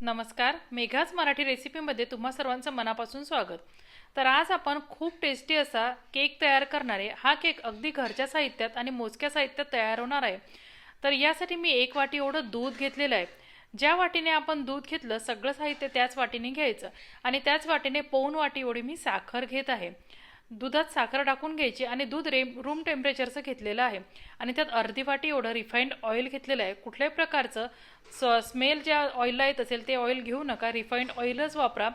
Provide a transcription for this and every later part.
नमस्कार मेघाच मराठी रेसिपीमध्ये तुम्हा सर्वांचं मनापासून स्वागत. तर आज आपण खूप टेस्टी असा केक तयार करणार आहे हा केक अगदी घरच्या साहित्यात आणि मोजक्या साहित्यात तयार होणार आहे. तर यासाठी मी एक वाटी एवढं दूध घेतलेलं आहे. ज्या वाटीने आपण दूध घेतलं सगळं साहित्य त्याच वाटीने घ्यायचं आणि त्याच वाटीने पाऊण वाटी एवढी मी साखर घेत आहे. दुधात साखर टाकून घ्यायची आणि दूध रे रूम टेम्परेचरचं घेतलेलं आहे. आणि त्यात अर्धी वाटी एवढं रिफाईंड ऑइल घेतलेलं आहे. कुठल्याही प्रकारचं स स्मेल ज्या ऑइलला येत असेल ते ऑइल घेऊ नका. रिफाईंड ऑइलच वापरा.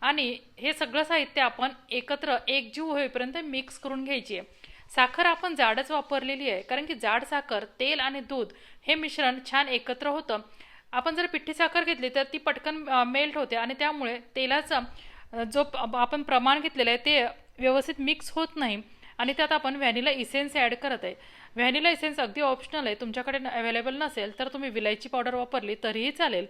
आणि हे सगळं साहित्य आपण एकत्र एकजीव होईपर्यंत मिक्स करून घ्यायची आहे. साखर आपण जाडच वापरलेली आहे. कारण की जाड साखर तेल आणि दूध हे मिश्रण छान एकत्र होतं. आपण जर पिठी साखर घेतली तर ती पटकन मेल्ट होते आणि त्यामुळे तेलाचा जो प- आपण प्रमाण घेतलेलं आहे ते व्यवस्थित मिक्स होत नाही. आणि त्यात आपण व्हॅनिला इसेन्स ॲड करत आहे. व्हॅनिला इसेन्स अगदी ऑप्शनल आहे. तुमच्याकडे अवेलेबल नसेल तर तुम्ही विलायची पावडर वापरली तरीही चालेल.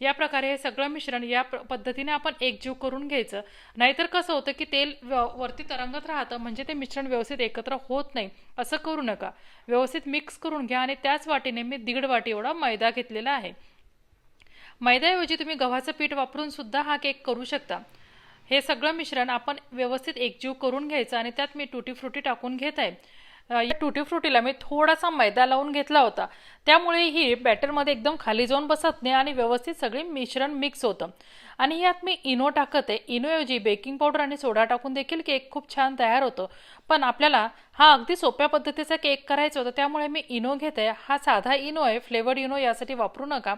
या प्रकारे हे सगळं मिश्रण या प- पद्धतीने आपण एकजीव करून घ्यायचं. नाहीतर कसं होतं की तेल वरती तरंगत राहतं म्हणजे ते मिश्रण व्यवस्थित एकत्र होत नाही. असं करू नका. व्यवस्थित मिक्स करून घ्या आणि त्याच वाटीने मी दीड वाटी एवढा मैदा घेतलेला आहे. मैद्याऐवजी तुम्ही गव्हाचं पीठ वापरून सुद्धा हा केक करू शकता. हे सगळं मिश्रण आपण व्यवस्थित एकजीव करून घ्यायचं आणि त्यात मी टुटी फ्रुटी टाकून घेत आहे. या टुटी फ्रुटीला मी थोडासा मैदा लावून घेतला होता. त्यामुळे ही बॅटरमध्ये एकदम खाली जाऊन बसत नाही आणि व्यवस्थित सगळे मिश्रण मिक्स होतं. आणि यात मी इनो टाकत आहे. इनोऐवजी बेकिंग पावडर आणि सोडा टाकून देखील केक खूप छान तयार होतो. पण आपल्याला हा अगदी सोप्या पद्धतीचा केक करायचा होता. त्यामुळे मी इनो घेत आहे. हा साधा इनो आहे. फ्लेवर्ड इनो यासाठी वापरू नका.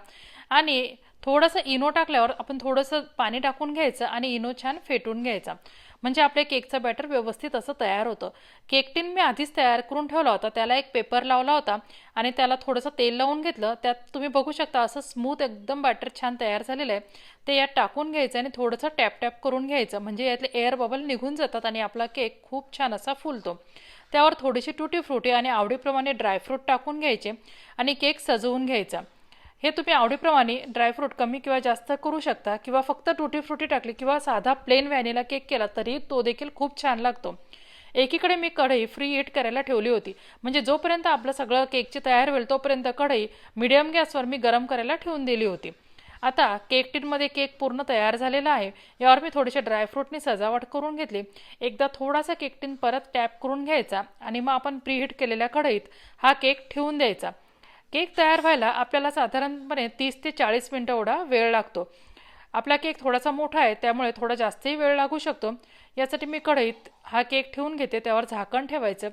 आणि थोडंसं इनो टाकल्यावर आपण थोडंसं पाणी टाकून घ्यायचं आणि इनो छान फेटून घ्यायचा. म्हणजे आपल्या केकचं बॅटर व्यवस्थित असं तयार होतं. केक टिन मी आधीच तयार करून ठेवला होता. त्याला एक पेपर लावला होता आणि त्याला थोडंसं तेल लावून घेतलं. त्यात तुम्ही बघू शकता असं स्मूथ एकदम बॅटर छान तयार झालेलं आहे. ते यात टाकून घ्यायचं आणि थोडंसं टॅप टॅप करून घ्यायचं. म्हणजे यातले एअर बबल निघून जातात आणि आपला केक खूप छान असा फुलतो. त्यावर थोडीशी टुटी फ्रुटी आणि आवडीप्रमाणे ड्रायफ्रूट टाकून घ्यायचे आणि केक सजवून घ्यायचा. हे तुम्ही आवडीप्रमाणे ड्रायफ्रूट कमी किंवा जास्त करू शकता किंवा फक्त टुटी फ्रुटी टाकली किंवा साधा प्लेन व्हॅनिला केक केला तरी तो देखील खूप छान लागतो. एकीकडे मी कढई फ्री हीट करायला ठेवली होती. म्हणजे जोपर्यंत आपलं सगळं केकची तयार होईल तोपर्यंत कढई मिडियम गॅसवर मी गरम करायला ठेवून दिली होती. आता केक टिनमध्ये केक पूर्ण तयार झालेला आहे. यावर मी थोडेसे ड्रायफ्रूटनी सजावट करून घेतली. एकदा थोडासा केक टिन परत टॅप करून घ्यायचा आणि मग आपण प्रीहीट केलेल्या कढईत हा केक ठेवून द्यायचा. केक तयार व्हायला आपल्याला साधारणपणे तीस ते चाळीस मिनटं एवढा वेळ लागतो. आपला केक थोडासा मोठा आहे त्यामुळे थोडा जास्तही वेळ लागू शकतो. यासाठी मी कढईत हा केक ठेवून घेते त्यावर झाकण ठेवायचं.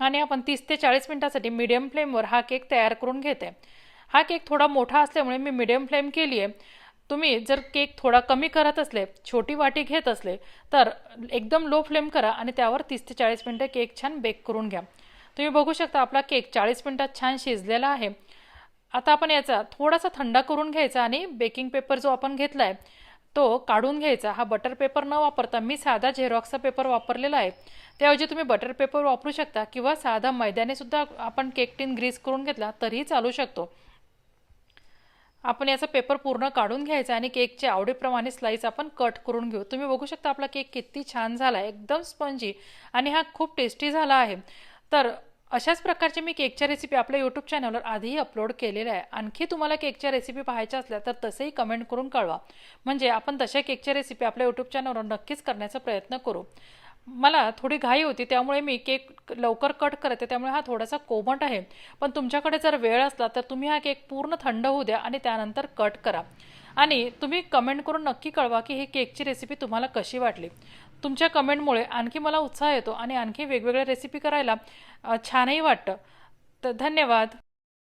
आणि आपण तीस ते चाळीस मिनटासाठी मीडियम फ्लेमवर हा केक तयार करून घेते. हा केक थोडा मोठा असल्यामुळे मी मीडियम फ्लेम केली आहे. तुम्ही जर केक थोडा कमी करत असले छोटी वाटी घेत असले तर एकदम लो फ्लेम करा आणि त्यावर तीस ते चाळीस मिनटं केक छान बेक करून घ्या. तुम्ही बघू शकता आपला केक चाळीस मिनटात छान शिजलेला आहे. आता आपण याचा थोडासा थंड करून घ्यायचा आणि बेकिंग पेपर जो आपण घेतला आहे तो काढून घ्यायचा. हा बटर पेपर न वापरता मी साधा झेरॉक्सचा पेपर वापरलेला आहे. त्याऐवजी तुम्ही बटर पेपर वापरू शकता किंवा साधा मैद्याने सुद्धा आपण केक टीन ग्रीस करून घेतला तरीही चालू शकतो. आपण याचा पेपर पूर्ण काढून घ्यायचा आणि केकचे आवडीप्रमाणे स्लाईस आपण कट करून घेऊ. तुम्ही बघू शकता आपला केक किती छान झाला आहे. एकदम स्पंजी आणि हा खूप टेस्टी झाला आहे. तर अशाच प्रकारचे मी केकच्या रेसिपी आपल्या यूट्यूब चॅनलवर आधीही अपलोड केलेल्या आहे. आणखी तुम्हाला केकच्या रेसिपी पाहायच्या असल्या तर तसेही कमेंट करून कळवा. म्हणजे आपण तशा केकच्या रेसिपी आपल्या यूट्यूब चॅनलवर नक्कीच करण्याचा प्रयत्न करू. मला थोडी घाई होती त्यामुळे मी केक लवकर कट करते त्यामुळे हा थोडासा कोमट आहे. पण तुमच्याकडे जर वेळ असला तर तुम्ही हा केक पूर्ण थंड होऊ द्या आणि त्यानंतर कट करा. आणि तुम्ही कमेंट करून नक्की कळवा की ही केकची रेसिपी तुम्हाला कशी वाटली. तुमच्या कमेंटमुळे आणखी मला उत्साह येतो आणि आणखी वेगवेगळ्या रेसिपी करायला छानही वाटतं. तर धन्यवाद.